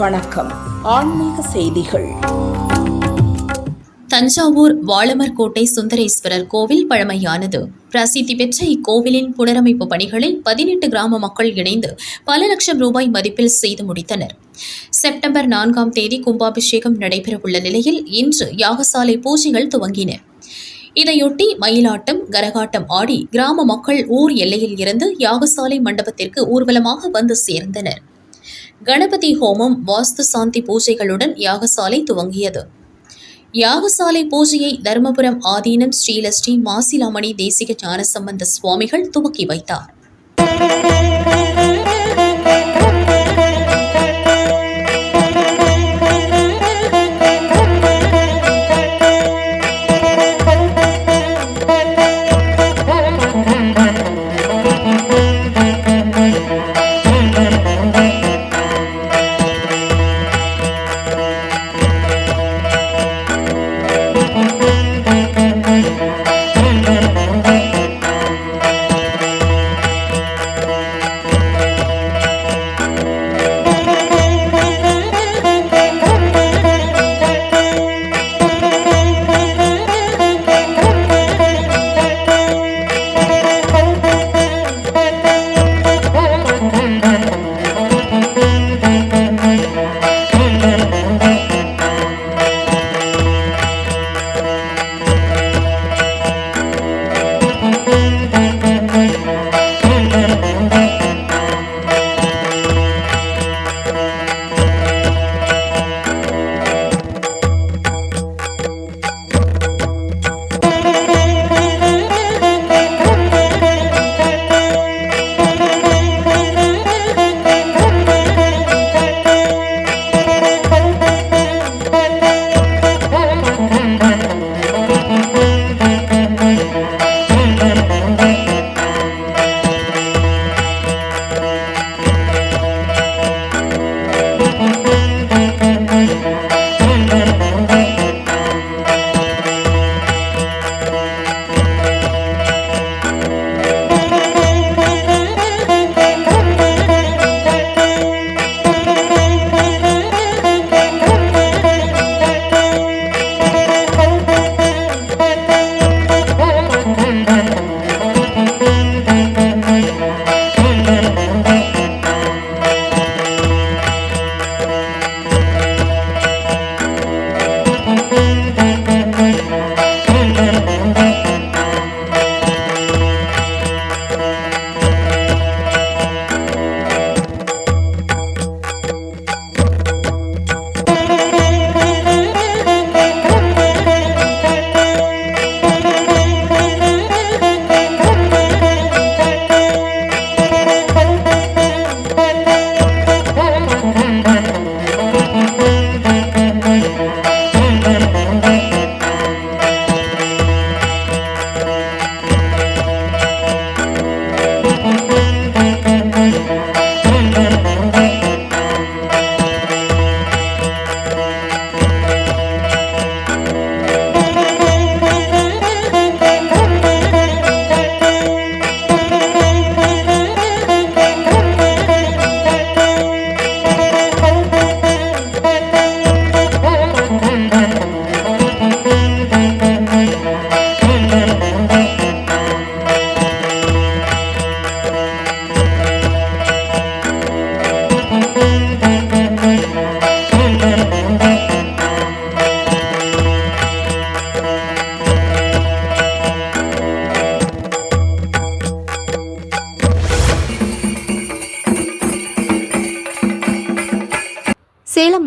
வணக்கம். ஆன்மீக செய்திகள். தஞ்சாவூர் வாளமர்கோட்டை சுந்தரேஸ்வரர் கோவில் பழமையானது. பிரசித்தி பெற்ற இக்கோவிலின் புனரமைப்பு பணிகளை பதினெட்டு கிராம மக்கள் இணைந்து பல லட்சம் ரூபாய் மதிப்பில் செய்து முடித்தனர். செப்டம்பர் நான்காம் தேதி கும்பாபிஷேகம் நடைபெறவுள்ள நிலையில் இன்று யாகசாலை பூஜைகள் துவங்கின. இதையொட்டி மயிலாட்டம் கரகாட்டம் ஆடி கிராம மக்கள் ஊர் எல்லையில் இருந்து யாகசாலை மண்டபத்திற்கு ஊர்வலமாக வந்து சேர்ந்தனர். கணபதி ஹோமம் வாஸ்து சாந்தி பூஜைகளுடன் யாகசாலை துவங்கியது. யாகசாலை பூஜையை தருமபுரம் ஆதீனம் ஸ்ரீலஸ்ரீ மாசிலாமணி தேசிக ஞானசம்பந்த சுவாமிகள் துவக்கி வைத்தார்.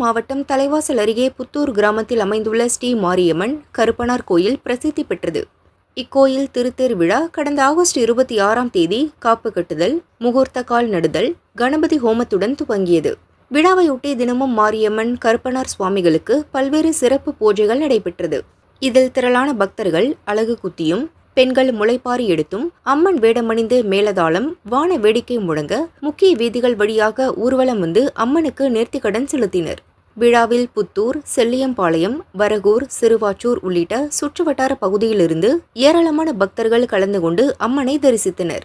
மாவட்டம் தலைவாசல் அருகே புத்தூர் கிராமத்தில் அமைந்துள்ள ஸ்ரீ மாரியம்மன் கருப்பனார் கோயில் பிரசித்தி பெற்றது. இக்கோயில் திருத்தேர் விழா கடந்த ஆகஸ்ட் இருபத்தி ஆறாம் தேதி காப்பு கட்டுதல் முகூர்த்த கால் நடுதல் கணபதி ஹோமத்துடன் துவங்கியது. விழாவையொட்டி தினமும் மாரியம்மன் கருப்பனார் சுவாமிகளுக்கு பல்வேறு சிறப்பு பூஜைகள் நடைபெற்றது. இதில் திரளான பக்தர்கள் அழகு குத்தியும் பெண்கள் முளைப்பாரி எடுத்தும் அம்மன் வேடமணிந்து மேலதாளம் வான வேடிக்கை முழங்க முக்கிய வீதிகள் வழியாக ஊர்வலம் வந்து அம்மனுக்கு நேர்த்திக்கடன் செலுத்தினர். விழாவில் புத்தூர் செல்லியம்பாளையம் வரகூர் சிறுவாச்சூர் உள்ளிட்ட சுற்றுவட்டார பகுதியிலிருந்து ஏராளமான பக்தர்கள் கலந்து கொண்டு அம்மனை தரிசித்தனர்.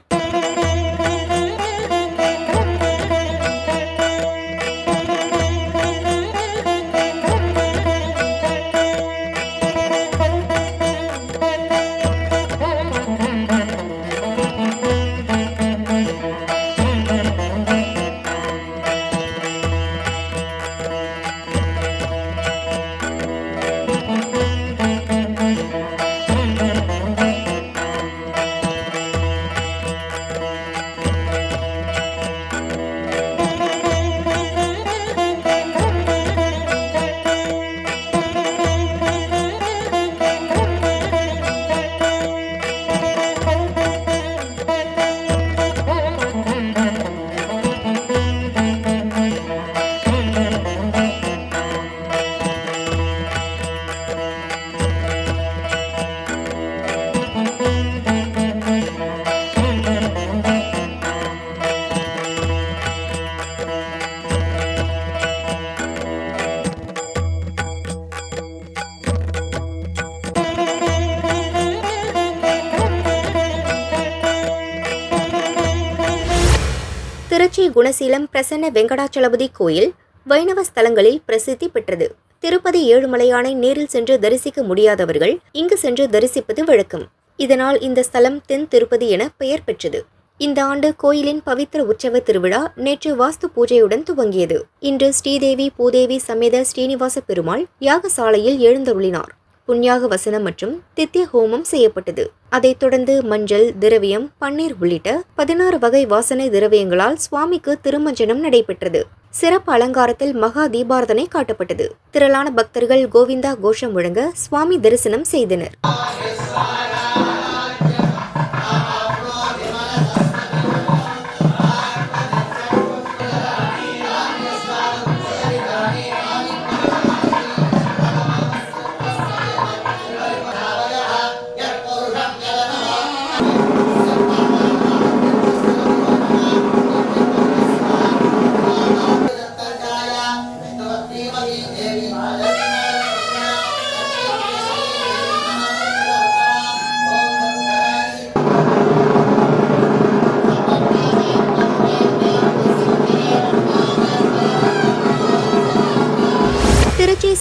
திருச்சி குணசீலம் பிரசன்ன வெங்கடாச்சலபதி கோயில் வைணவ ஸ்தலங்களில் பிரசித்தி பெற்றது. திருப்பதி ஏழுமலையானை நேரில் சென்று தரிசிக்க முடியாதவர்கள் இங்கு சென்று தரிசிப்பது வழக்கம். இதனால் இந்த ஸ்தலம் தென் திருப்பதி என பெயர் பெற்றது. இந்த ஆண்டு கோயிலின் பவித்திர உற்சவ திருவிழா நேற்று வாஸ்து பூஜையுடன் துவங்கியது. இன்று ஸ்ரீதேவி பூதேவி சமேத ஸ்ரீனிவாச பெருமாள் யாகசாலையில் எழுந்தருளினார். புண்ணியாக வசனம் மற்றும் தித்திய ஹோமம் செய்யப்பட்டது. அதைத் தொடர்ந்து மஞ்சள் திரவியம் பன்னீர் உள்ளிட்ட பதினாறு வகை வாசனை திரவியங்களால் சுவாமிக்கு திருமஞ்சனம் நடைபெற்றது. சிறப்பு அலங்காரத்தில் மகா தீபாரதனை காட்டப்பட்டது. திரளான பக்தர்கள் கோவிந்தா கோஷம் முழங்க சுவாமி தரிசனம் செய்தனர்.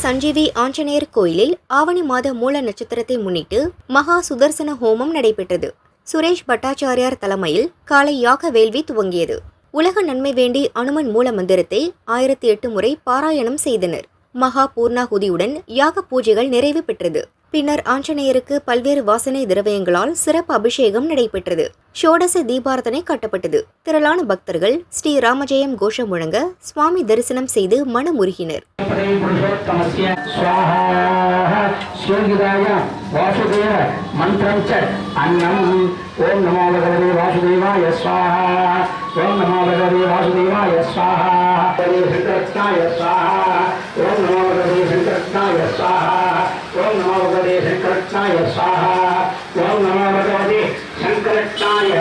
சஞ்சீவி ஆஞ்சநேயர் கோயிலில் ஆவணி மாத மூல நட்சத்திரத்தை முன்னிட்டு மகா சுதர்சன ஹோமம் நடைபெற்றது. சுரேஷ் பட்டாச்சாரியார் தலைமையில் காலை யாக வேள்வி துவங்கியது. உலக நன்மை வேண்டி அனுமன் மூல மந்திரத்தை ஆயிரத்தி எட்டு முறை பாராயணம் செய்தனர். மகா பூர்ணாகுதியுடன் யாக பூஜைகள் நிறைவு பெற்றது. பின்னர் ஆஞ்சநேயருக்கு பல்வேறு வாசனை திரவியங்களால் சிறப்பு அபிஷேகம் நடைபெற்றது ஷோடச தீபாரதனை கட்டப்பட்டது திரளான பக்தர்கள் ஸ்ரீ ராமஜெயம் கோஷம் முழங்க சுவாமி தரிசனம் செய்து மனமுருகினர் மந்திரம் ஓம் நமோ வாசுதேவாய ஓம் நமோ பகவதி வாசுதேவாய ஸ்வாஹா சங்கரத்னாய ஸ்வாஹா ஓம் நமோ பகவதி சங்கரத்னாய ஸ்வாஹா ஓம் நமோ பகவதி சங்கரத்னாய ஸ்வாஹா ஓம் நமோ பகவதி சங்கரத்னாய